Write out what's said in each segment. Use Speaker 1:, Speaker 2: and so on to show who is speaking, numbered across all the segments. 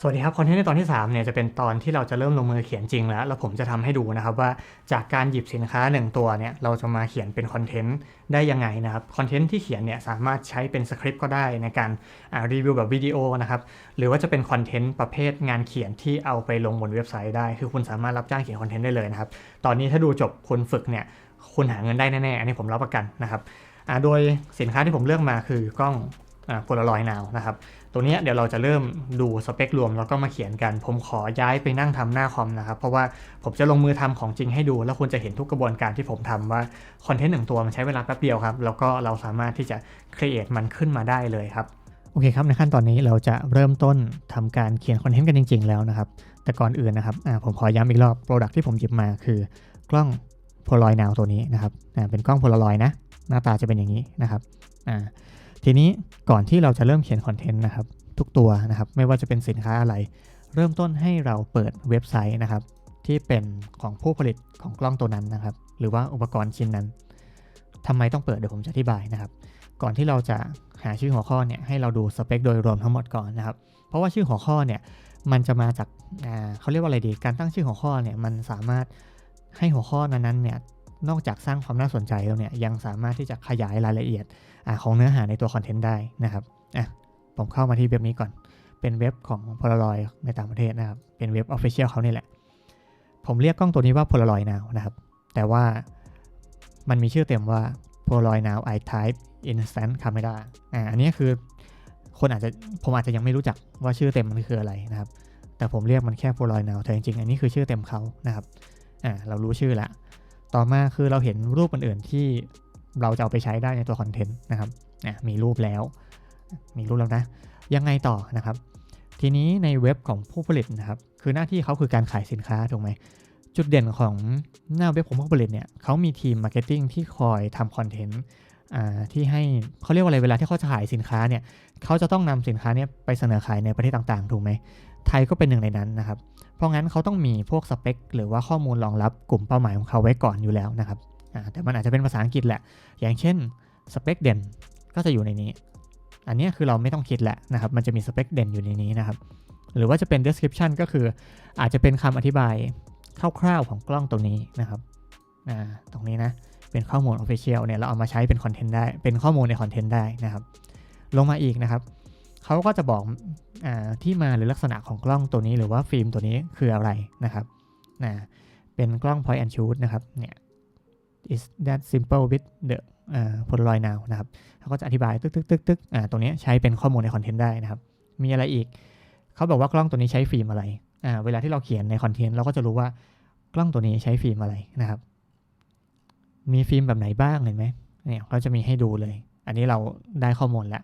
Speaker 1: สวัสดีครับคอนเทนต์ในตอนที่ 3เนี่ยจะเป็นตอนที่เราจะเริ่มลงมือเขียนจริงแล้ว แล้วผมจะทำให้ดูนะครับว่าจากการหยิบสินค้า 1 ตัวเนี่ยเราจะมาเขียนเป็นคอนเทนต์ได้ยังไงนะครับคอนเทนต์ที่เขียนเนี่ยสามารถใช้เป็นสคริปต์ก็ได้ในการรีวิวแบบวิดีโอนะครับหรือว่าจะเป็นคอนเทนต์ประเภทงานเขียนที่เอาไปลงบนเว็บไซต์ได้ คือคุณสามารถรับจ้างเขียนคอนเทนต์ได้เลยนะครับตอนนี้ถ้าดูจบคุณฝึกเนี่ยคุณหาเงินได้แน่ๆอันนี้ผมรับประกันนะครับโดยสินค้าที่ผมเลือกมาคือกล้อง โพลารอยนาวนะครับ ตัวนี้เดี๋ยวเราจะเริ่มดูสเปครวมแล้วก็มาเขียนกัน ผมขอย้ายไปนั่งทำหน้าคอมนะครับ เพราะว่าผมจะลงมือทำของจริงให้ดู แล้วคุณจะเห็นทุกกระบวนการที่ผมทำว่าคอนเทนต์หนึ่งตัวมันใช้เวลาแป๊บเดียวครับ แล้วก็เราสามารถที่จะ create มันขึ้นมาได้เลยครับ โอเคครับ ในขั้นตอนนี้เราจะเริ่มต้นทำการเขียนคอนเทนต์กันจริง ๆ แล้วนะครับ แต่ก่อนอื่นนะครับผมขอย้ำอีกรอบ Product ที่ผมหยิบมาคือกล้อง Polaroid Now ตัวนี้นะครับเป็นกล้อง Polaroid นะ หน้าตาจะเป็นอย่างนี้นะครับอ่า ทีนี้ก่อนที่เราจะเริ่มเขียนคอนเทนต์นะครับทุกตัวนะครับไม่ว่าจะเป็นสินค้าอะไร เริ่มต้นให้เราเปิดเว็บไซต์นะครับ ที่เป็นของผู้ผลิตของกล้องตัวนั้นนะครับ หรือว่าอุปกรณ์ชิ้นนั้นทำไมต้องเปิดเดี๋ยวผมจะอธิบายนะครับ ก่อนที่เราจะหาชื่อหัวข้อเนี่ยให้เราดูสเปคโดยรวมทั้งหมดก่อนนะครับ เพราะว่าชื่อหัวข้อเนี่ยมันจะมาจากอ่าเขาเรียกว่าอะไรดี การตั้งชื่อหัวข้อเนี่ยมันสามารถให้หัวข้อนั้นๆเนี่ย นอกจากสร้างความน่าสนใจแล้วเนี่ยยังสามารถที่จะขยายรายละเอียดอของเนื้อหาในตัวคอนเทนต์ได้นะครับอะผมเข้ามาที่เว็บนี้ก่อน เป็นเว็บของ Polaroid ในต่างประเทศนะครับ เป็นเว็บ Official เขานี่แหละ ผมเรียกกล้องตัวนี้ว่า Polaroid Now นะครับ แต่ว่ามันมีชื่อเต็มว่า Polaroid Now I-Type Instant Camera อ่าอันนี้คือคนอาจจะผมอาจจะยังไม่รู้จักว่าชื่อเต็มมันคืออะไรนะครับ แต่ผมเรียกมันแค่ Polaroid Now แต่จริงๆ อันนี้คือชื่อเต็มเขานะครับอ่าเรารู้ชื่อละ ต่อมาคือเราเห็นรูปอื่นๆที่เราจะเอาไปใช้ได้ในตัวคอนเทนต์นะครับอ่ามีรูปแล้ว มีรูปแล้วนะ ยังไงต่อนะครับ ทีนี้ในเว็บของผู้ผลิตนะครับ คือหน้าที่เขาคือการขายสินค้าถูกไหมจุดเด่นของหน้าเว็บของผู้ผลิตเนี่ยเขามีทีมมาร์เก็ตติ้งที่คอยทำคอนเทนต์ที่ให้เขาเรียกว่าอะไรเวลาที่เขาจะขายสินค้าเนี่ยเขาจะต้องนำสินค้าเนี่ยไปเสนอขายในประเทศต่างๆ ถูกไหมไทยก็เป็นหนึ่งในนั้นนะครับ เพราะงั้นเขาต้องมีพวกสเปคหรือว่าข้อมูลรองรับกลุ่มเป้าหมายของเขาไว้ก่อนอยู่แล้วนะครับแต่มันอาจจะเป็นภาษาอังกฤษแหละ อย่างเช่นสเปคเด่นก็จะอยู่ในนี้ อันนี้คือเราไม่ต้องคิดแหละนะครับ มันจะมีสเปคเด่นอยู่ในนี้นะครับ หรือว่าจะเป็น description ก็คืออาจจะเป็นคำอธิบายคร่าวๆของกล้องตรงนี้นะครับตรงนี้นะ เป็นข้อมูล official เนี่ยเราเอามาใช้เป็นคอนเทนต์ได้ เป็นข้อมูลในคอนเทนต์ได้นะครับ ลงมาอีกนะครับ เขาก็จะบอกอที่มาหรือลักษณะของกล้องตัวนี้หรือว่าฟิล์มตัวนี้คืออะไรนะครับนะเป็นกล้อง point and shoot นะครับเนี่ย is that simple with the พลลอยนาวนะครับเขาก็จะอธิบายตึกตึกตึกตึกอ่าตรงนี้ใช้เป็นข้อมูลในคอนเทนต์ได้นะครับ มีอะไรอีก เขาบอกว่ากล้องตัวนี้ใช้ฟิล์มอะไรอ่าเวลาที่เราเขียนในคอนเทนต์เราก็จะรู้ว่ากล้องตัวนี้ใช้ฟิล์มอะไรนะครับ มีฟิล์มแบบไหนบ้างเห็นไหมเนี่ยเขาจะมีให้ดูเลย อันนี้เราได้ข้อมูลแล้ว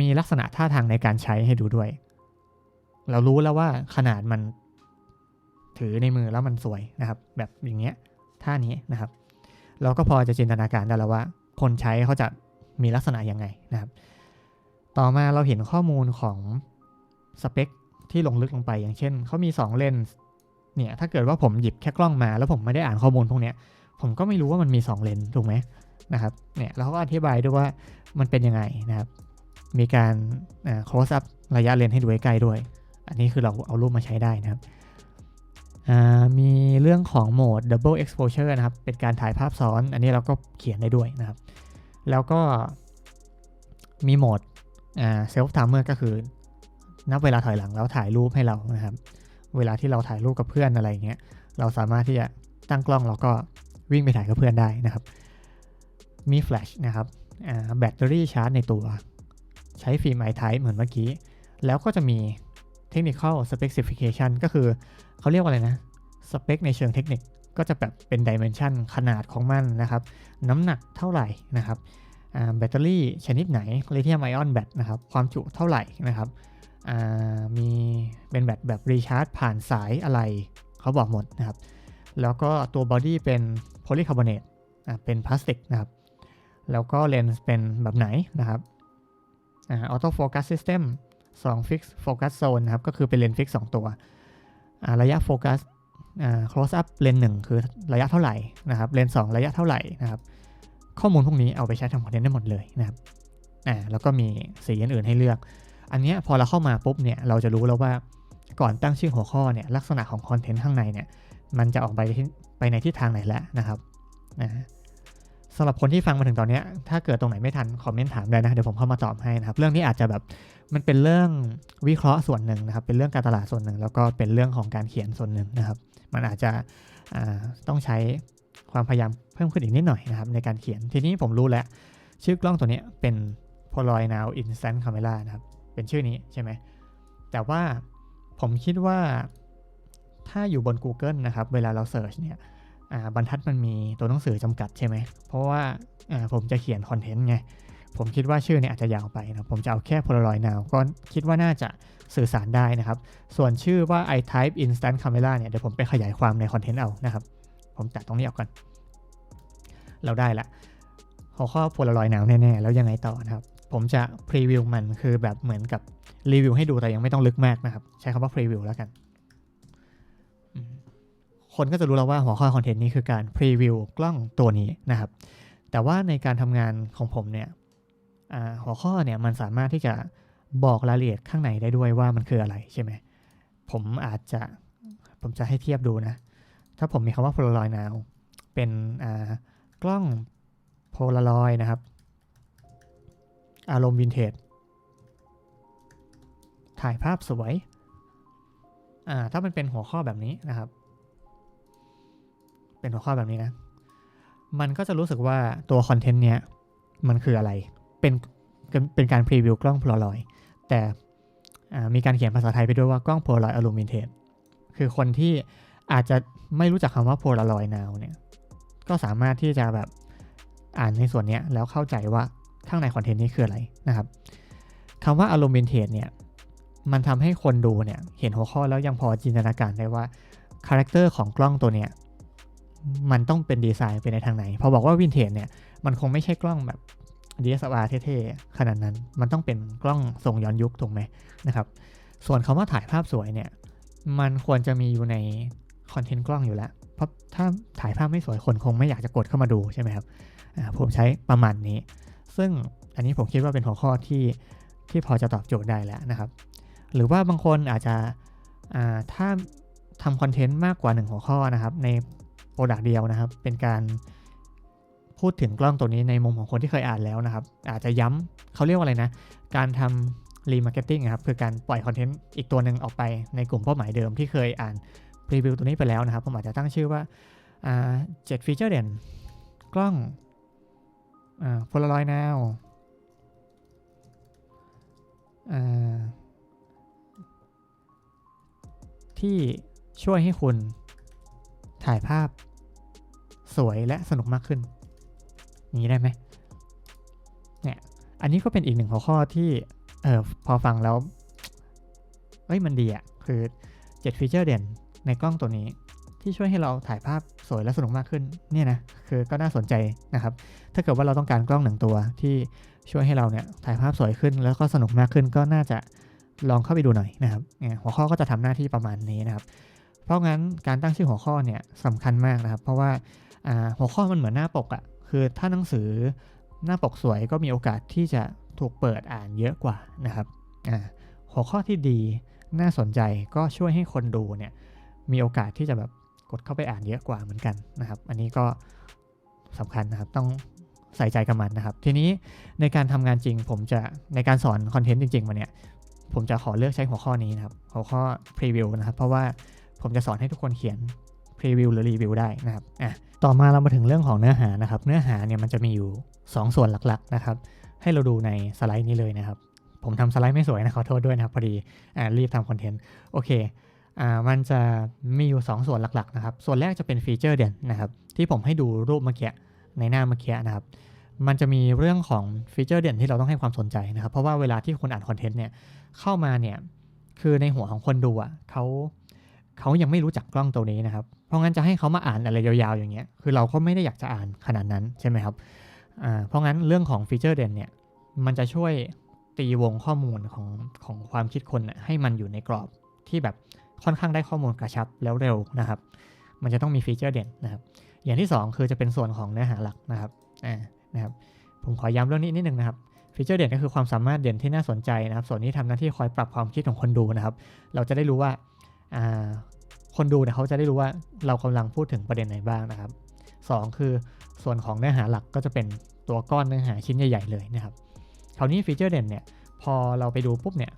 Speaker 1: มีลักษณะท่าทางในการใช้ให้ดูด้วย เรารู้แล้วว่าขนาดมันถือในมือแล้วมันสวยนะครับ แบบอย่างเงี้ยท่านี้นะครับ เราก็พอจะจินตนาการได้แล้วว่า คนใช้เขาจะมีลักษณะยังไงนะครับ ต่อมาเราเห็นข้อมูลของสเปคที่ลงลึกลงไปอย่างเช่นเขามี 2 เลนส์เนี่ยถ้าเกิดว่าผมหยิบแค่กล้องมา แล้วผมไม่ได้อ่านข้อมูลพวกเนี้ยผมก็ไม่รู้ว่ามันมี 2 เลนส์ถูกไหมนะครับเนี่ยแล้วเราก็อธิบายด้วยว่ามันเป็นยังไงนะครับ มีการ close up ระยะเลนส์ให้ดูใกล้ด้วย อันนี้คือเราเอารูปมาใช้ได้นะครับมีเรื่องของโหมด double exposure นะครับ เป็นการถ่ายภาพซ้อน อันนี้เราก็เขียนได้ด้วยนะครับ แล้วก็มีโหมด self timer ก็คือนับเวลาถอยหลังแล้วถ่ายรูปให้เรานะครับ เวลาที่เราถ่ายรูปกับเพื่อนอะไรเงี้ย เราสามารถที่จะตั้งกล้องแล้วก็วิ่งไปถ่ายกับเพื่อนได้นะครับ มีแฟลชนะครับแบตเตอรี่ชาร์จในตัว ใช้ฟิล์มไอไทป์เหมือนเมื่อกี้ แล้วก็จะมี technical specification ก็คือเขาเรียกว่าอะไรนะสเปคในเชิงเทคนิคก็จะแบบเป็นดิเมนชันขนาดของมันนะครับ น้ำหนักเท่าไหร่นะครับแบตเตอรี่ชนิดไหนลิเธียมไอออนแบตนะครับ ความจุเท่าไหร่นะครับมีเป็นแบตแบบรีชาร์จผ่านสายอะไรเขาบอกหมดนะครับ แล้วก็ตัวบอดี้เป็นโพลีคาร์บอเนตเป็นพลาสติกนะครับ แล้วก็เลนส์เป็นแบบไหนนะครับ ออโต้โฟกัสซิสเต็ม2 Fix Focus Zone นะครับ ก็คือเป็นเลนส์ฟิก2ตัว ระยะโฟกัส close up เลนส์หนึ่งคือระยะเท่าไหร่นะครับ เลนส์สระยะเท่าไหร่นะครับ ข้อมูลพวกนี้เอาไปใช้ทำคอนเทนต์ได้หมดเลยนะครับอ่าแล้วก็มีสีอื่นๆให้เลือก อันนี้พอเราเข้ามาปุ๊บเนี่ย เราจะรู้แล้วว่าก่อนตั้งชื่อหัวข้อเนี่ย ลักษณะของคอนเทนต์ข้างในเนี่ย มันจะออกไปไปในทิศทางไหนแล้วนะครับนะำหรับคนที่ฟังมาถึงตอนนี้ถ้าเกิดตรงไหนไม่ทันคอมเมนต์ถามได้นะเดี๋ยวผมเข้ามาตอบให้นะครับเรื่องนี้อาจจะแบบมันเป็นเรื่องวิเคราะห์ส่วนหนึ่งนะครับ เป็นเรื่องการตลาดส่วนหนึ่ง แล้วก็เป็นเรื่องของการเขียนส่วนหนึ่งนะครับ มันอาจจะต้องใช้ความพยายามเพิ่มขึ้นอีกนิดหน่อยนะครับ ในการเขียนทีนี้ผมรู้แล้ว ชื่อกล้องตัวนี้เป็น Polaroid Now Instant Camera นะครับ เป็นชื่อนี้ใช่ไหมแต่ว่าผมคิดว่าถ้าอยู่บน Google นะครับ เวลาเราเ e ิร์ชเนี่ย บรรทัดมันมีตัวหนังสือจำกัดใช่ไหม เพราะว่าผมจะเขียนคอนเทนต์ไง ผมคิดว่าชื่อเนี่ยอาจจะยาวไปนะ ผมจะเอาแค่ Polaroid Now ก็คิดว่าน่าจะสื่อสารได้นะครับ ส่วนชื่อว่า iType Instant Camera เนี่ย เดี๋ยวผมไปขยายความในคอนเทนต์เอานะครับ ผมตัดตรงนี้ออกก่อน เราได้ละหัวข้อ Polaroid Now แน่ๆ แล้วยังไงต่อนะครับ ผมจะพรีวิวมันคือแบบเหมือนกับรีวิวให้ดูแต่ยังไม่ต้องลึกมากนะครับ ใช้คำว่าพรีวิวแล้วกัน คนก็จะรู้แล้วว่าหัวข้อคอนเทนต์นี้คือการพรีวิวกล้องตัวนี้นะครับ แต่ว่าในการทำงานของผมเนี่ยหัวข้อเนี่ยมันสามารถที่จะบอกรายละเอียดข้างในได้ด้วยว่ามันคืออะไรใช่ไหมผมอาจจะผมจะให้เทียบดูนะ ถ้าผมมีคำว่า Polaroid Now เป็นกล้อง Polaroid นะครับ อารมณ์วินเทจถ่ายภาพสวย ถ้ามันเป็นหัวข้อแบบนี้นะครับ เป็นหัวข้อแบบนี้นะ มันก็จะรู้สึกว่าตัวคอนเทนต์เนี้ยมันคืออะไร เป็นเป็นการพรีวิวกล้อง Polaroid แต่อ่ามีการเขียนภาษาไทยไปด้วยว่ากล้อง Polaroid อารมณ์วินเทจคือคนที่อาจจะไม่รู้จักคำว่า Polaroid now เนี่ย ก็สามารถที่จะแบบอ่านในส่วนนี้แล้วเข้าใจว่าข้างในคอนเทนต์นี้คืออะไรนะครับคำว่าอารมณ์วินเทจเนี่ยมันทำให้คนดูเนี่ยเห็นหัวข้อแล้วยังพอจินตนาการได้ว่าคาแรคเตอร์ของกล้องตัวเนี้ย มันต้องเป็นดีไซน์ไปในทางไหน พอบอกว่าวินเทจเนี่ย มันคงไม่ใช่กล้องแบบ DSLR เท่ๆ ขนาดนั้น มันต้องเป็นกล้องทรงย้อนยุคถูกไหมนะครับ ส่วนคาว่าถ่ายภาพสวยเนี่ย มันควรจะมีอยู่ในคอนเทนต์กล้องอยู่แล้ว เพราะถ้าถ่ายภาพไม่สวยคนคงไม่อยากจะกดเข้ามาดูใช่ไหมครับ ผมใช้ประมาณนี้ ซึ่งอันนี้ผมคิดว่าเป็นหัวข้อที่ที่พอจะตอบโจทย์ได้แล้วนะครับ หรือว่าบางคนอาจจะถ้าทำคอนเทนต์มากกว่า 1 หัวข้อนะครับ ใน รดักต์เดียวนะครับ เป็นการพูดถึงกล้องตัวนี้ในมุมของคนที่เคยอ่านแล้วนะครับ อาจจะย้ำเขาเรียกว่าอะไรนะ การทำรีมาร์เก็ตติ้งครับ คือการปล่อยคอนเทนต์อีกตัวหนึ่งออกไปในกลุ่มเป้าหมายเดิมที่เคยอ่านรีวิวตัวนี้ไปแล้วนะครับ ผมอาจจะตั้งชื่อว่าเจ็ดฟีเจอร์เด่น กล้องอ่า Polaroid now อ่าที่ช่วยให้คุณถ่ายภาพ สวยและสนุกมากขึ้นนี้ได้ไหมเนี่ยอันนี้ก็เป็นอีกหนึ่งหัวข้อที่เออพอฟังแล้วเอ้ยมันดีอะคือ7ฟีเจอร์เด่นในกล้องตัวนี้ที่ช่วยให้เราถ่ายภาพสวยและสนุกมากขึ้นเนี่ยนะคือก็น่าสนใจนะครับ ถ้าเกิดว่าเราต้องการกล้องหนึ่งตัวที่ช่วยให้เราเนี่ยถ่ายภาพสวยขึ้นแล้วก็สนุกมากขึ้นก็น่าจะลองเข้าไปดูหน่อยนะครับหัวข้อก็จะทำหน้าที่ประมาณนี้นะครับ เพราะงั้นการตั้งชื่อหัวข้อเนี่ยสำคัญมากนะครับ เพราะว่า หัวข้อมันเหมือนหน้าปกอะ่ะคือถ้าหนังสือหน้าปกสวยก็มีโอกาสที่จะถูกเปิดอ่านเยอะกว่านะครับหัวข้อที่ดีน่าสนใจก็ช่วยให้คนดูเนี่ยมีโอกาสที่จะแบบกดเข้าไปอ่านเยอะกว่าเหมือนกันนะครับ อันนี้ก็สำคัญนะครับต้องใส่ใจกับมันนะครับ ทีนี้ในการทำงานจริง ผมจะในการสอนคอนเทนต์จริงๆมาเนี่ยผมจะขอเลือกใช้หัวข้อนี้นะครับหัวข้อพรีวิวนะครับ เพราะว่าผมจะสอนให้ทุกคนเขียน พรีวิวหรือรีวิวได้นะครับอะต่อมาเรามาถึงเรื่องของเนื้อหานะครับ เนื้อหาเนี่ยมันจะมีอยู่ 2 ส่วนหลักๆนะครับ ให้เราดูในสไลด์นี้เลยนะครับ ผมทำสไลด์ไม่สวยนะขอโทษด้วยนะครับพอดีอ่ารีบทำคอนเทนต์โอเคอ่ามันจะมีอยู่ 2 ส่วนหลักๆนะครับ ส่วนแรกจะเป็นฟีเจอร์เด่นนะครับที่ผมให้ดูรูปเมื่อกี้ในหน้าเมื่อกี้นะครับมันจะมีเรื่องของฟีเจอร์เด่นที่เราต้องให้ความสนใจนะครับ เพราะว่าเวลาที่คนอ่านคอนเทนต์เนี่ยเข้ามาเนี่ยคือในหัวของคนดูอะเขา เขายังไม่รู้จักกล้องตัวนี้นะครับ เพราะงั้นจะให้เขามาอ่านอะไรยาวๆอย่างเงี้ย คือเราก็ไม่ได้อยากจะอ่านขนาดนั้นใช่ไหมครับ อ่า เพราะงั้นเรื่องของฟีเจอร์เด่นเนี่ย มันจะช่วยตีวงข้อมูลของของความคิดคนให้มันอยู่ในกรอบที่แบบค่อนข้างได้ข้อมูลกระชับแล้วเร็วนะครับ มันจะต้องมีฟีเจอร์เด่นนะครับ อย่างที่ 2 คือจะเป็นส่วนของเนื้อหาหลักนะครับ อ่า นะครับ ผมขอย้ำเรื่องนี้นิดนึงนะครับฟีเจอร์เด่นก็คือความสามารถเด่นที่น่าสนใจนะครับ ส่วนนี้ทำหน้าที่คอยปรับความคิดของคนดูนะครับ เราจะได้รู้ว่า คนดูเนี่ยเขาจะได้รู้ว่าเรากำลังพูดถึงประเด็นไหนบ้างนะครับสองคือส่วนของเนื้อหาหลักก็จะเป็นตัวก้อนเนื้อหาชิ้นใหญ่ๆเลยนะครับคราวนี้ฟีเจอร์เด่นเนี่ยพอเราไปดูปุ๊บเนี่ย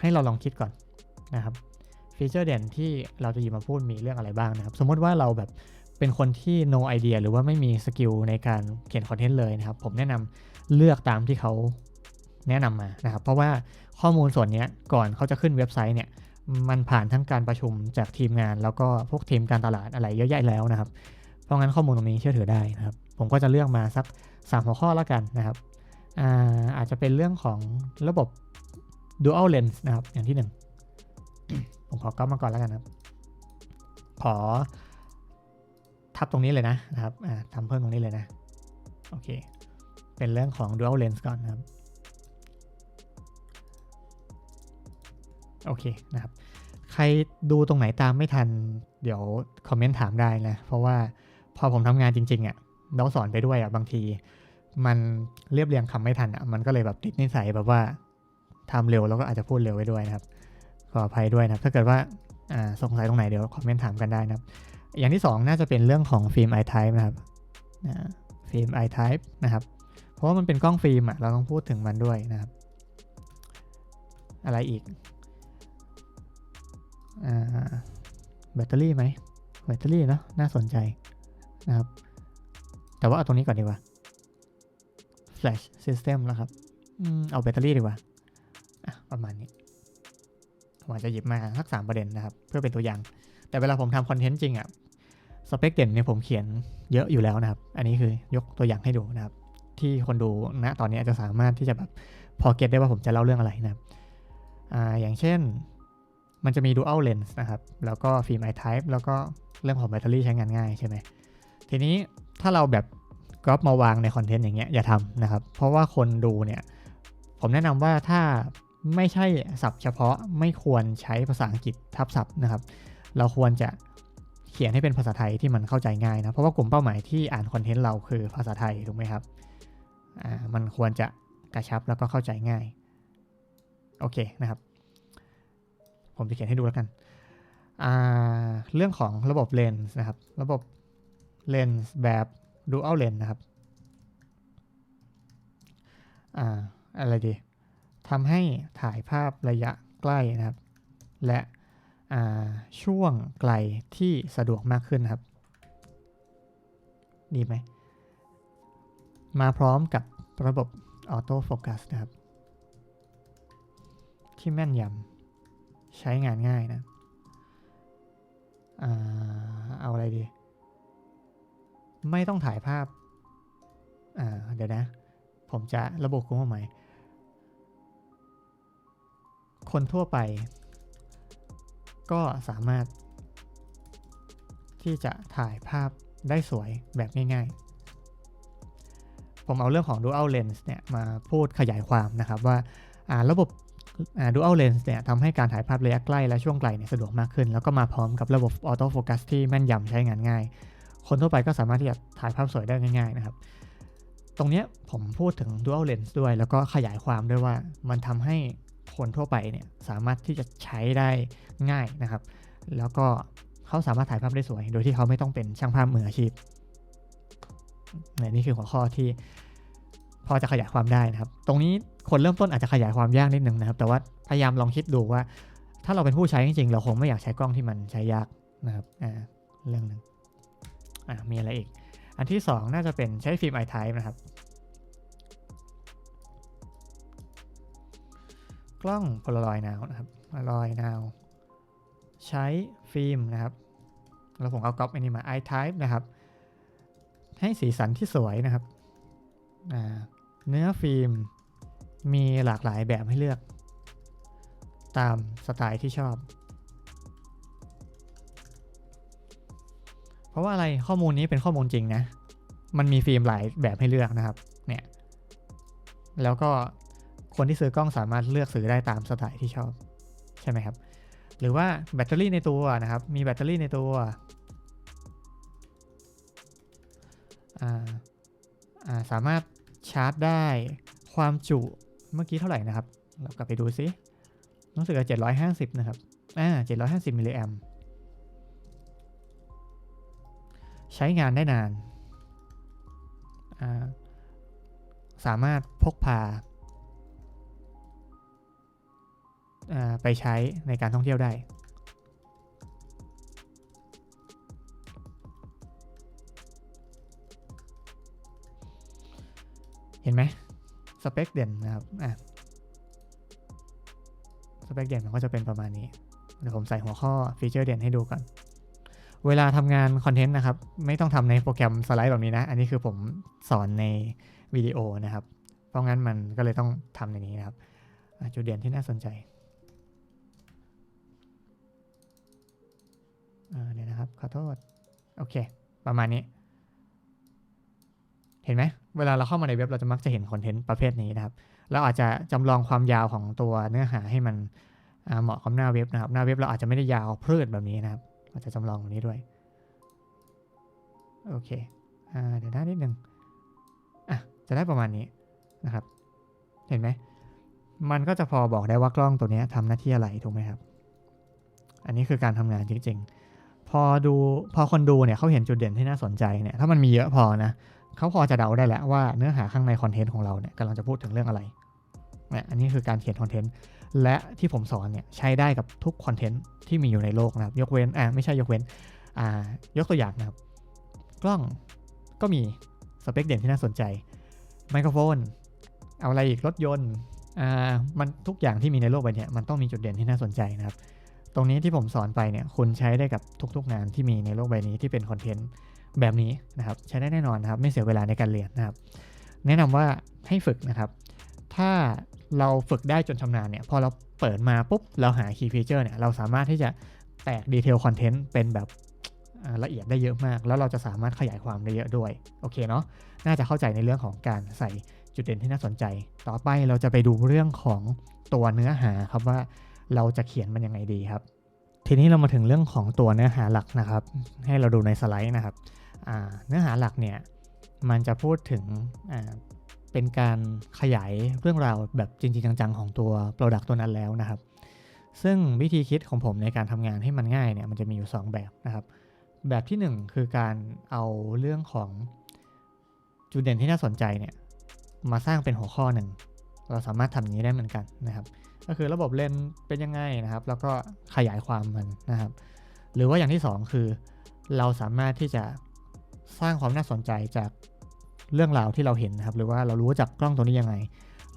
Speaker 1: ให้เราลองคิดก่อนนะครับฟีเจอร์เด่นที่เราจะหยิบมาพูดมีเรื่องอะไรบ้างนะครับ สมมติว่าเราแบบเป็นคนที่ no idea หรือว่าไม่มีสกิลในการเขียนคอนเทนต์เลยนะครับ ผมแนะนำเลือกตามที่เขาแนะนำมานะครับ เพราะว่าข้อมูลส่วนนี้ก่อนเขาจะขึ้นเว็บไซต์เนี่ย มันผ่านทั้งการประชุมจากทีมงาน แล้วก็พวกทีมการตลาดอะไรเยอะแยะแล้วนะครับ เพราะงั้นข้อมูลตรงนี้เชื่อถือได้นะครับ ผมก็จะเลือกมาสัก 3 หัวข้อแล้วกันนะครับอาอาจจะเป็นเรื่องของระบบ dual lens นะครับ อย่างที่ 1 ผมขอก๊อปมาก่อนแล้วกันครับ ขอทับตรงนี้เลยนะนะครับทำเพิ่มตรงนี้เลยนะ โอเค เป็นเรื่องของ dual lens ก่อนนะครับ โอเคนะครับ ใครดูตรงไหนตามไม่ทัน เดี๋ยวคอมเมนต์ถามได้นะ เพราะว่าพอผมทำงานจริงๆอะ่ะเราสอนไปด้วยอะ่ะบางที มันเรียบเรียงคำไม่ทันอะ่ะมันก็เลยแบบติดนิสัยแบบว่าทำเร็วแล้วก็อาจจะพูดเร็วไว้ด้วยนะครับขออภัยด้วยนะครับถ้าเกิดว่าสงสัยตรงไหนเดี๋ยวคอมเมนต์ถามกันได้นะครับ อย่างที่ 2 น่าจะเป็นเรื่องของฟิล์ม i-type นะครับฟิล์ม i-type นะครับ เพราะว่ามันเป็นกล้องฟิล์มอะเราต้องพูดถึงมันด้วยนะครับ อะไรอีก แบตเตอรี่ไหมแบตเตอรี่เนาะน่าสนใจนะครับ แต่ว่าเอาตรงนี้ก่อนดีกว่า flash system แล้วครับเอาแบตเตอรี่ดีกว่าประมาณนี้ผมอาจจะหยิบมาสักสามประเด็นนะครับ เพื่อเป็นตัวอย่าง แต่เวลาผมทำคอนเทนต์จริงอะ่ะสเปคเด่นเนี่ยผมเขียนเยอะอยู่แล้วนะครับ อันนี้คือยกตัวอย่างให้ดูนะครับ ที่คนดูณตอนนี้จะสามารถที่จะแบบพอเก็ตได้ว่าผมจะเล่าเรื่องอะไรนะครับออย่างเช่น มันจะมี dual lens นะครับ แล้วก็ฟิล์ม i-type แล้วก็เรื่องของแบตเตอรี่ใช้งานง่ายใช่ไหมทีนี้ถ้าเราแบบก๊อปมาวางในคอนเทนต์อย่างเงี้ยอย่าทำนะครับ เพราะว่าคนดูเนี่ย ผมแนะนำว่าถ้าไม่ใช่ศัพท์เฉพาะไม่ควรใช้ภาษาอังกฤษทับศัพท์นะครับ เราควรจะเขียนให้เป็นภาษาไทยที่มันเข้าใจง่ายนะ เพราะว่ากลุ่มเป้าหมายที่อ่านคอนเทนต์เราคือภาษาไทยถูกไหมครับ อ่า มันควรจะกระชับแล้วก็เข้าใจง่าย โอเคนะครับ ผมจะเขียนให้ดูแล้วกัน เรื่องของระบบเลนส์นะครับ ระบบเลนส์แบบ dual lens นะครับอ่าอะไรดีทำให้ถ่ายภาพระยะใกล้นะครับ และช่วงไกลที่สะดวกมากขึ้นนครับ ดีไหม มาพร้อมกับระบบออโต้โฟกัสนะครับ ที่แม่นยำ ใช้งานง่ายนะเอาอะไรดี ไม่ต้องถ่ายภาพ เดี๋ยวนะ ผมจะระบบคุ้มใหม่ คนทั่วไป ก็สามารถ ที่จะถ่ายภาพได้สวยแบบง่าย ๆ ผมเอาเรื่องของ dual lens เนี่ยมาพูดขยายความนะครับว่าระบบ dual lens เนี่ยทำให้การถ่ายภาพระยะใกล้และช่วงไกลเนี่ยสะดวกมากขึ้น แล้วก็มาพร้อมกับระบบออโต้โฟกัสที่แม่นยำใช้งานง่าย คนทั่วไปก็สามารถที่จะถ่ายภาพสวยได้ง่ายๆนะครับตรงนี้ผมพูดถึง dual lens ด้วย แล้วก็ขยายความด้วยว่ามันทำให้คนทั่วไปเนี่ยสามารถที่จะใช้ได้ง่ายนะครับ แล้วก็เขาสามารถถ่ายภาพได้สวย โดยที่เขาไม่ต้องเป็นช่างภาพมืออาชีพนี่คือหัวข้อที่พอจะขยายความได้นะครับ ตรงนี้ คนเริ่มต้นอาจจะขยายความยากนิดนึงนะครับ แต่ว่าพยายามลองคิดดูว่า ถ้าเราเป็นผู้ใช้จริงๆ เราคงไม่อยากใช้กล้องที่มันใช้ยากนะครับอ่าเรื่องหนึ่งอ่ามีอะไรอีก อันที่ 2 น่าจะเป็นใช้ฟิล์ม i-type นะครับ กล้อง Polaroid now นะครับ Polaroid now ใช้ฟิล์มนะครับแล้วผมเอาก๊อปอันนี้มา i-type นะครับ ให้สีสันที่สวยนะครับ เนื้อฟิล์ม มีหลากหลายแบบให้เลือก ตามสไตล์ที่ชอบ เพราะว่าอะไรข้อมูลนี้เป็นข้อมูลจริงนะ มันมีฟิล์มหลายแบบให้เลือกนะครับ เนี่ย แล้วก็คนที่ซื้อกล้องสามารถเลือกซื้อได้ตามสไตล์ที่ชอบ ใช่ไหมครับ หรือว่าแบตเตอรี่ในตัวนะครับ มีแบตเตอรี่ในตัวสามารถชาร์จได้ความจุ เมื่อกี้เท่าไหร่นะครับ เรากลับไปดูซิรู้สึกว่า750 นะครับ อ่า 750 มิลลิแอมใช้งานได้นาน อ่า สามารถพกพา อ่า ไปใช้ในการท่องเที่ยวได้เห็นไหม สเปคเด่นนะครับอะสเปคเด่นมันก็จะเป็นประมาณนี้ เดี๋ยวผมใส่หัวข้อฟีเจอร์เด่นให้ดูก่อน เวลาทำงานคอนเทนต์นะครับ ไม่ต้องทำในโปรแกรมสไลด์แบบนี้นะ อันนี้คือผมสอนในวิดีโอนะครับ เพราะงั้นมันก็เลยต้องทำในนี้นะครับอะจุดเด่นที่น่าสนใจอ่าเดี๋ยวนะครับ ขอโทษ โอเค ประมาณนี้ เห็นไหมเวลาเราเข้ามาในเว็บเราจะมักจะเห็นคอนเทนต์ประเภทนี้นะครับเราอาจจะจำลองความยาวของตัวเนื้อหาให้มันเหมาะกับหน้าเว็บนะครับ หน้าเว็บเราอาจจะไม่ได้ยาวพืดแบบนี้นะครับเราจะจำลองแบบนี้ด้วย โอเคอเดี๋ยวได้นิดนึงอะจะได้ประมาณนี้นะครับ เห็นไหมมันก็จะพอบอกได้ว่ากล้องตัวนี้ยทำหน้าที่อะไรถูกไหมครับ อันนี้คือการทำงานจริง ๆ พอดูพอคนดูเนี่ยเขาเห็นจุดเด่นที่น่าสนใจเนี่ยถ้ามันมีเยอะพอนะ เขาพอจะเดาได้แล้วว่าเนื้อหาข้างในคอนเทนต์ของเราเนี่ยกำลังจะพูดถึงเรื่องอะไรเนี่ยอันนี้คือการเขียนคอนเทนต์ และที่ผมสอนเนี่ยใช้ได้กับทุกคอนเทนต์ที่มีอยู่ในโลกนะครับ ยกเว้น อ่าไม่ใช่ยกเว้น อ่า ยกตัวอย่างนะครับ กล้องก็มีสเปคเด่นที่น่าสนใจ ไมโครโฟน เอาอะไรอีก รถยนต์ อ่า มันทุกอย่างที่มีในโลกใบนี้มันต้องมีจุดเด่นที่น่าสนใจนะครับ ตรงนี้ที่ผมสอนไปเนี่ย คุณใช้ได้กับทุกๆงานที่มีในโลกใบนี้ที่เป็นคอนเทนต์ แบบนี้นะครับใช้ได้แน่นอนนะครับ ไม่เสียเวลาในการเรียนนะครับ แนะนำว่าให้ฝึกนะครับ ถ้าเราฝึกได้จนชำนาญเนี่ยพอเราเปิดมาปุ๊บเราหา key feature เนี่ยเราสามารถที่จะแตกดีเทลคอนเทนต์เป็นแบบละเอียดได้เยอะมาก แล้วเราจะสามารถขยายความได้เยอะด้วย โอเคเนาะน่าจะเข้าใจในเรื่องของการใส่จุดเด่นที่น่าสนใจ ต่อไปเราจะไปดูเรื่องของตัวเนื้อหาครับว่าเราจะเขียนมันยังไงดีครับ ทีนี้เรามาถึงเรื่องของตัวเนื้อหาหลักนะครับ ให้เราดูในสไลด์นะครับ เนื้อหาหลักเนี่ยมันจะพูดถึงเป็นการขยายเรื่องราวแบบจริง ๆ จัง ๆ ของตัว Product ตัวนั้นแล้วนะครับ ซึ่งวิธีคิดของผมในการทำงานให้มันง่ายเนี่ยมันจะมีอยู่ 2 แบบนะครับ แบบที่ 1 คือการเอาเรื่องของจุดเด่นที่น่าสนใจเนี่ยมาสร้างเป็นหัวข้อหนึ่ง เราสามารถทำนี้ได้เหมือนกันนะครับ ก็คือระบบเล่นเป็นยังไงนะครับ แล้วก็ขยายความมันนะครับ หรือว่าอย่างที่ 2 คือ เราสามารถที่จะ สร้างความน่าสนใจจากเรื่องราวที่เราเห็นนะครับ หรือว่าเรารู้จากกล้องตัวนี้ยังไง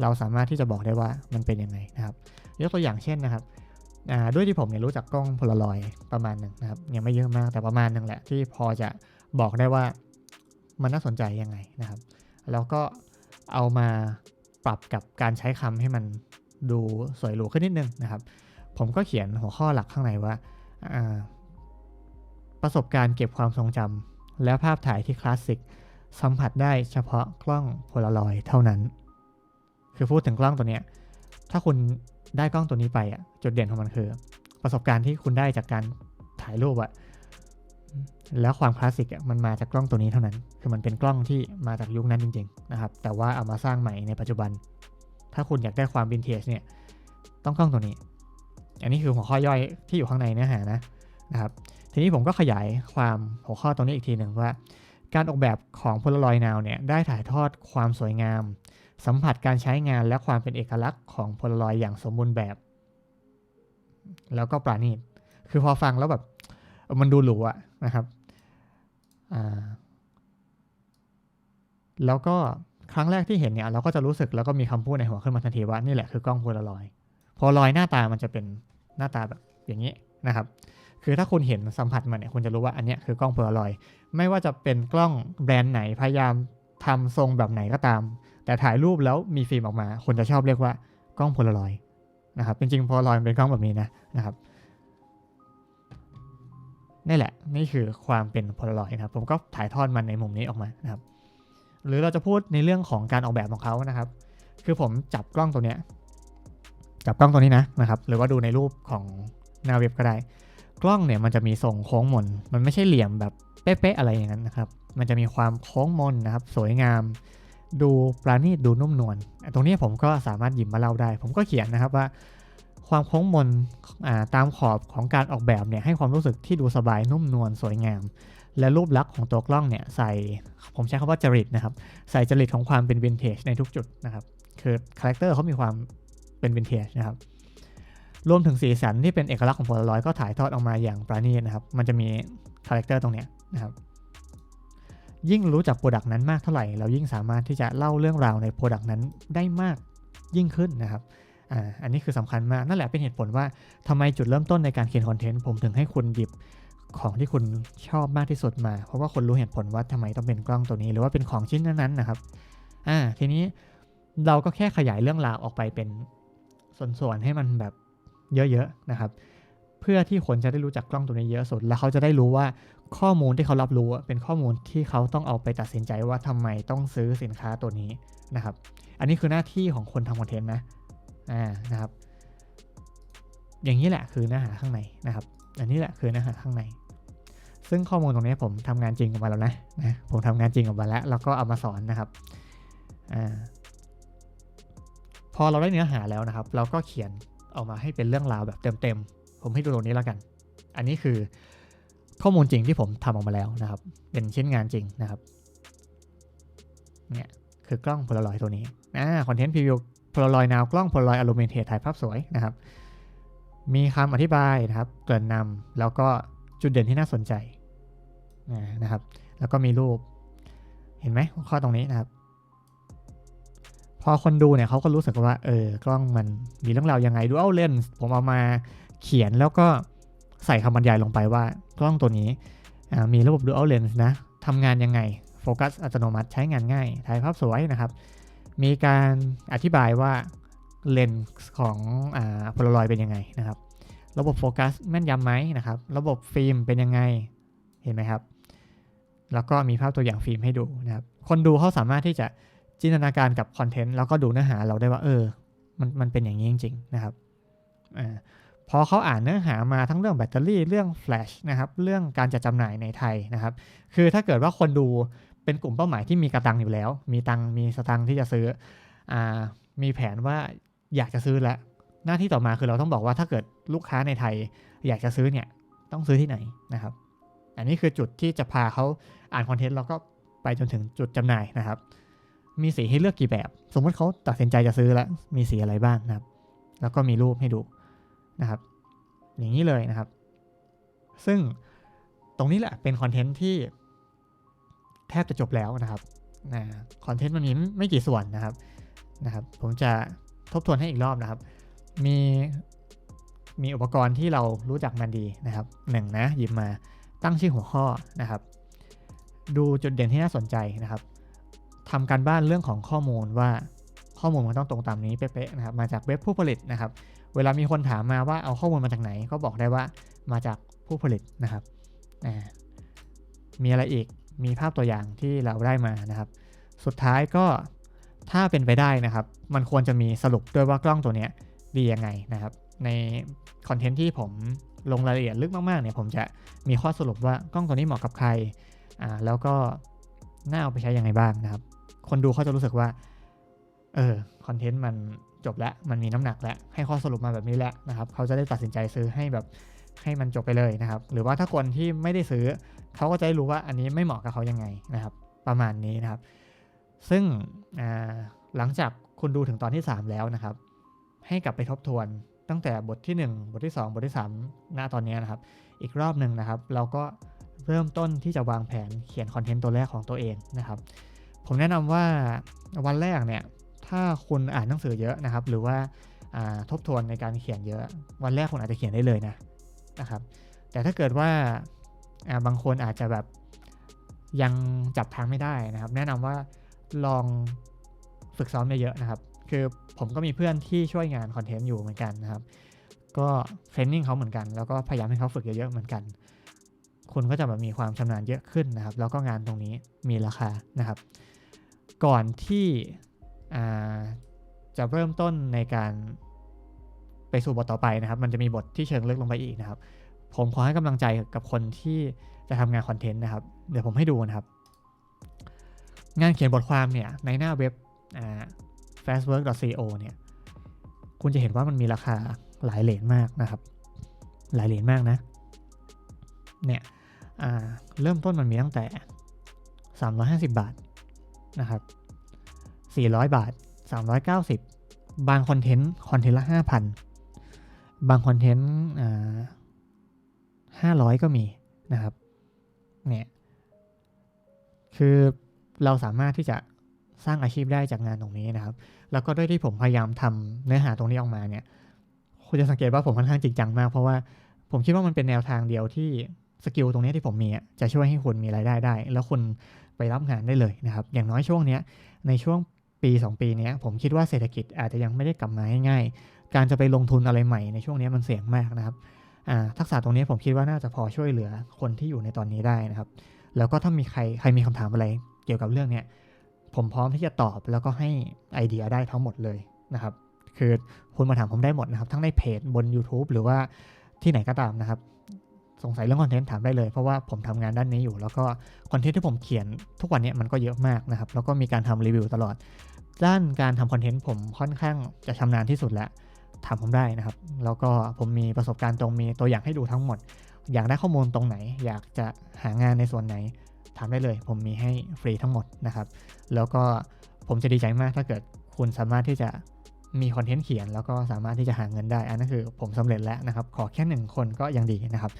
Speaker 1: เราสามารถที่จะบอกได้ว่ามันเป็นยังไงนะครับ ยกตัวอย่างเช่นนะครับด้วยที่ผมเนี่ยรู้จักกล้องพลารอยประมาณหนึ่งนะครับยังไม่เยอะมากแต่ประมาณหนึ่งแหละที่พอจะบอกได้ว่ามันน่าสนใจยังไงนะครับ แล้วก็เอามาปรับกับการใช้คำให้มันดูสวยหรูขึ้นนิดนึงนะครับ ผมก็เขียนหัวข้อหลักข้างในว่าอ่าประสบการณ์เก็บความทรงจำ และภาพถ่ายที่คลาสสิกสัมผัสได้เฉพาะกล้องโพลารอยด์เท่านั้น คือพูดถึงกล้องตัวเนี้ย ถ้าคุณได้กล้องตัวนี้ไปอะ จุดเด่นของมันคือ ประสบการณ์ที่คุณได้จากการถ่ายรูปอะ แล้วความคลาสสิกอะมันมาจากกล้องตัวนี้เท่านั้น คือมันเป็นกล้องที่มาจากยุคนั้นจริง ๆ นะครับ แต่ว่าเอามาสร้างใหม่ในปัจจุบัน ถ้าคุณอยากได้ความวินเทจเนี่ย ต้องกล้องตัวนี้ อันนี้คือหัวข้อย่อยที่อยู่ข้างในเนื้อหานะ นะครับ ทีนี้ผมก็ขยายความหัวข้อตรงนี้อีกทีหนึ่งว่า การออกแบบของ Polaroid Now เนี่ยได้ถ่ายทอดความสวยงาม สัมผัสการใช้งานและความเป็นเอกลักษณ์ของ Polaroid อย่างสมบูรณ์แบบ แล้วก็ปราณีตคือพอฟังแล้วแบบมันดูหรูอะนะครับแล้วก็ครั้งแรกที่เห็นเนี่ยเราก็จะรู้สึกแล้วก็มีคำพูดในหัวขึ้นมาทันทีว่านี่แหละคือกล้องโพลารอยด์โพลอยหน้าตามันจะเป็นหน้าตาแบบอย่างนี้นะครับ คือถ้าคุณเห็นสัมผัสมันเนี่ยคุณจะรู้ว่าอันเนี้ยคือกล้องโพลารอยด์ไม่ว่าจะเป็นกล้องแบรนด์ไหนพยายามทำทรงแบบไหนก็ตาม แต่ถ่ายรูปแล้วมีฟิล์มออกมา คนจะชอบเรียกว่ากล้องโพลารอยด์นะครับจริงๆโพลารอยเป็นกล้องแบบนี้นะนะครับนี่แหละนี่คือความเป็นโพลารอยด์นะครับผมก็ถ่ายทอดมันในมุมนี้ออกมานะครับ หรือเราจะพูดในเรื่องของการออกแบบของเขานะครับ คือผมจับกล้องตัวเนี้ยจับกล้องตัวนี้นะนะครับ หรือว่าดูในรูปของหน้าเว็บก็ได้ กล้องเนี่ยมันจะมีทรงโค้งมน มันไม่ใช่เหลี่ยมแบบเป๊ะๆอะไรอย่างนั้นนะครับ มันจะมีความโค้งมนนะครับ สวยงาม ดูปราณีตดูนุ่มนวล ตรงนี้ผมก็สามารถหยิบมาเล่าได้ ผมก็เขียนนะครับว่า ความโค้งมนตามขอบของการออกแบบเนี่ยให้ความรู้สึกที่ดูสบายนุ่มนวลสวยงาม และรูปลักษณ์ของตัวกล้องเนี่ยใส่ผมใช้คำว่าจริตนะครับ ใส่จริตของความเป็นวินเทจในทุกจุดนะครับ คือคาแรคเตอร์เขามีความเป็นวินเทจนะครับ รวมถึงสีสันที่เป็นเอกลักษณ์ของโพลารอยก็ถ่ายทอดออกมาอย่างประณีตนะครับ มันจะมีคาแรคเตอร์ตรงเนี้ยนะครับ ยิ่งรู้จักโปรดักต์นั้นมากเท่าไหร่ เรายิ่งสามารถที่จะเล่าเรื่องราวในโปรดักต์นั้นได้มากยิ่งขึ้นนะครับอ่าอันนี้คือสำคัญมาก นั่นแหละเป็นเหตุผลว่าทำไมจุดเริ่มต้นในการเขียนคอนเทนต์ผมถึงให้คุณหยิบของที่คุณชอบมากที่สุดมา เพราะว่าคนรู้เหตุผลว่าทำไมต้องเป็นกล้องตัวนี้ หรือว่าเป็นของชิ้นนั้นๆนะครับอ่าทีนี้เราก็แค่ขยายเรื่องราวออกไปเป็นส่วนๆให้มันแบบ เยอะๆนะครับ เพื่อที่คนจะได้รู้จักกล้องตัวนี้เยอะสุด แล้วเขาจะได้รู้ว่าข้อมูลที่เขารับรู้เป็นข้อมูลที่เขาต้องเอาไปตัดสินใจว่าทำไมต้องซื้อสินค้าตัวนี้นะครับ อันนี้คือหน้าที่ของคนทำคอนเทนต์นะอ่านะครับ อย่างนี้แหละคือเนื้อหาข้างในนะครับ อันนี้แหละคือเนื้อหาข้างใน ซึ่งข้อมูลตรงนี้ผมทำงานจริงกับมาแล้วนะนะผมทำงานจริงกับมาแล้ว แล้วก็เอามาสอนนะครับอ่าพอเราได้เนื้อหาแล้วนะครับ เราก็เขียน ออกมาให้เป็นเรื่องราวแบบเต็มๆ ผมให้ดูตรงนี้แล้วกัน อันนี้คือข้อมูลจริงที่ผมทำออกมาแล้วนะครับ เป็นชิ้นงานจริงนะครับ เนี่ยคือกล้องโพลารอยตัวนี้อ่าคอนเทนต์พรีวิวโพลารอยนาวกล้องโพลารอยอลูมิเนตถ่ายภาพสวยนะครับ มีคำอธิบายนะครับเกริ่นนำแล้วก็จุดเด่นที่น่าสนใจนะครับ แล้วก็มีรูป เห็นไหมข้อตรงนี้นะครับ อคนดูเนี่ยเขาก็รู้สึกว่าเออกล้องมันมีเรื่องราวยังไงดูเอาเลนส์ผมเอามาเขียนแล้วก็ใส่คำบรรยายลงไปว่ากล้องตัวนี้มีระบบ Dual Lens นะทำงานยังไงโฟกัสอัตโนมัติใช้งานง่ายถ่ายภาพสวยนะครับ มีการอธิบายว่าเลนส์ของโพลารอยเป็นยังไงนะครับ ระบบโฟกัสแม่นยำไหมนะครับ ระบบฟิล์มเป็นยังไงเห็นไหมครับ แล้วก็มีภาพตัวอย่างฟิล์มให้ดูนะครับ คนดูเขาสามารถที่จะ จินตนาการกับคอนเทนต์แล้วก็ดูเนื้อหาเราได้ว่าเออ มันมันเป็นอย่างนี้จริง ๆ นะครับอพอเขาอ่านเนื้อหามาทั้งเรื่องแบตเตอรี่เรื่องแฟลชนะครับเรื่องการจัดจำหน่ายในไทยนะครับ คือถ้าเกิดว่าคนดูเป็นกลุ่มเป้าหมายที่มีกระตังอยู่แล้ว มีตังมีสตังที่จะซื้ออ่ามีแผนว่าอยากจะซื้อแล้วหน้าที่ต่อมาคือเราต้องบอกว่าถ้าเกิดลูกค้าในไทย อยากจะซื้อเนี่ยต้องซื้อที่ไหนนะครับ อันนี้คือจุดที่จะพาเขาอ่านคอนเทนต์เราก็ไปจนถึงจุดจำหน่ายนะครับ มีสีให้เลือกกี่แบบ สมมติเขาตัดสินใจจะซื้อแล้ว มีสีอะไรบ้างนะครับ แล้วก็มีรูปให้ดูนะครับ อย่างนี้เลยนะครับ ซึ่งตรงนี้แหละเป็นคอนเทนต์ที่แทบจะจบแล้วนะครับนะคอนเทนต์มันมีไม่กี่ส่วนนะครับนะครับ ผมจะทบทวนให้อีกรอบนะครับ มีมีอุปกรณ์ที่เรารู้จักมันดีนะครับหนึ่งนะหยิบมาตั้งชื่อหัวข้อนะครับ ดูจุดเด่นที่น่าสนใจนะครับ ทำการบ้านเรื่องของข้อมูลว่าข้อมูลมันต้องตรงตามนี้เป๊ะๆนะครับ มาจากเว็บผู้ผลิตนะครับ เวลามีคนถามมาว่าเอาข้อมูลมาจากไหน ก็บอกได้ว่ามาจากผู้ผลิตนะครับ มีอะไรอีก มีภาพตัวอย่างที่เราได้มานะครับ สุดท้ายก็ถ้าเป็นไปได้นะครับ มันควรจะมีสรุปด้วยว่ากล้องตัวนี้ดียังไงนะครับ ในคอนเทนต์ที่ผมลงรายละเอียดลึกมากๆเนี่ยผมจะมีข้อสรุปว่ากล้องตัวนี้เหมาะกับใครอ่าแล้วก็น่าเอาไปใช้ยังไงบ้างนะครับ คนดูเขาจะรู้สึกว่า เออคอนเทนต์มันจบแล้ว มันมีน้ำหนักแล้ว ให้ข้อสรุปมาแบบนี้แล้วนะครับเขาจะได้ตัดสินใจซื้อให้แบบให้มันจบไปเลยนะครับ หรือว่าถ้าคนที่ไม่ได้ซื้อ เขาก็จะได้รู้ว่าอันนี้ไม่เหมาะกับเขายังไงนะครับ ประมาณนี้นะครับ ซึ่งหลังจากคุณดูถึงตอนที่ 3 แล้วนะครับ ให้กลับไปทบทวนตั้งแต่บทที่ 1 บทที่ 2 บทที่3หน้าตอนนี้นะครับ อีกรอบหนึ่งนะครับ เราก็เริ่มต้นที่จะวางแผนเขียนคอนเทนต์ตัวแรกของตัวเองนะครับ ผมแนะนำว่าวันแรกเนี่ยถ้าคุณอ่านหนังสือเยอะนะครับ หรือว่าทบทวนในการเขียนเยอะ วันแรกคุณอาจจะเขียนได้เลยนะนะครับ แต่ถ้าเกิดว่าบางคนอาจจะแบบยังจับทางไม่ได้นะครับ แนะนำว่าลองฝึกซ้อมเยอะๆนะครับ คือผมก็มีเพื่อนที่ช่วยงานคอนเทนต์อยู่เหมือนกันนะครับ ก็เทรนนิ่งเขาเหมือนกัน แล้วก็พยายามให้เขาฝึกเยอะๆเหมือนกัน คุณก็จะแบบมีความชำนาญเยอะขึ้นนะครับ แล้วก็งานตรงนี้มีราคานะครับ ก่อนที่จะเริ่มต้นในการไปสู่บทต่อไปนะครับ มันจะมีบทที่เชิงลึกลงไปอีกนะครับ ผมขอให้กำลังใจกับคนที่จะทำงานคอนเทนต์นะครับ เดี๋ยวผมให้ดูนะครับ งานเขียนบทความเนี่ยในหน้าเว็บ fastwork.co เนี่ย คุณจะเห็นว่ามันมีราคาหลายเหรียญมากนะครับ หลายเหรียญมากนะ เนี่ยเริ่มต้นมันมีตั้งแต่ 350 บาท นะครับ 400 บาท 390 บางคอนเทนต์คอนเทนต์ละ 5,000 บางคอนเทนต์อ่า500ก็มีนะครับ เนี่ย คือเราสามารถที่จะสร้างอาชีพได้จากงานตรงนี้นะครับ แล้วก็ด้วยที่ผมพยายามทำเนื้อหาตรงนี้ออกมาเนี่ย คุณจะสังเกตว่าผมค่อนข้างจริงจังมาก เพราะว่าผมคิดว่ามันเป็นแนวทางเดียวที่สกิลตรงนี้ที่ผมมีจะช่วยให้คุณมีรายได้ได้ แล้วคุณ ไปรับงานได้เลยนะครับ อย่างน้อยช่วงนี้ในช่วงปี 2 ปีนี้ผมคิดว่าเศรษฐกิจอาจจะยังไม่ได้กลับมาง่ายๆการจะไปลงทุนอะไรใหม่ในช่วงนี้มันเสี่ยงมากนะครับทักษะตรงนี้ผมคิดว่าน่าจะพอช่วยเหลือคนที่อยู่ในตอนนี้ได้นะครับ แล้วก็ถ้ามีใครใครมีคำถามอะไรเกี่ยวกับเรื่องนี้ผมพร้อมที่จะตอบแล้วก็ให้ไอเดียได้ทั้งหมดเลยนะครับ คือคุณมาถามผมได้หมดนะครับ ทั้งในเพจบน YouTube หรือว่าที่ไหนก็ตามนะครับ สงสัยเรื่องคอนเทนต์ถามได้เลย เพราะว่าผมทำงานด้านนี้อยู่ แล้วก็คอนเทนต์ที่ผมเขียนทุกวันนี้มันก็เยอะมากนะครับแล้วก็มีการทำรีวิวตลอด ด้านการทำคอนเทนต์ผมค่อนข้างจะชำนาญที่สุดแล้วถามผมได้นะครับ แล้วก็ผมมีประสบการณ์ตรงมีตัวอย่างให้ดูทั้งหมด อยากได้ข้อมูลตรงไหน อยากจะหางานในส่วนไหนถามได้เลย ผมมีให้ฟรีทั้งหมดนะครับ แล้วก็ผมจะดีใจมากถ้าเกิดคุณสามารถที่จะมีคอนเทนต์เขียน แล้วก็สามารถที่จะหาเงินได้ อันนั้นคือผมสำเร็จแล้วนะครับ ขอแค่หนึ่งคนก็ยังดีนะครับ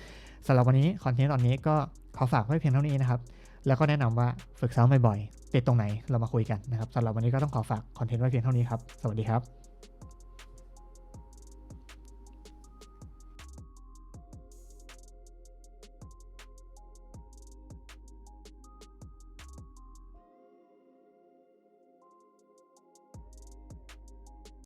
Speaker 1: สำหรับวันนี้คอนเทนต์ตอนนี้ก็ขอฝากไว้เพียงเท่านี้นะครับ แล้วก็แนะนำว่าฝึกซ้อมบ่อยๆติดตรงไหนเรามาคุยกันนะครับสำหรับวันนี้ก็ต้องขอฝากคอนเทนต์ไว้เพียงเท่านี้ครับ สวัสดีครับ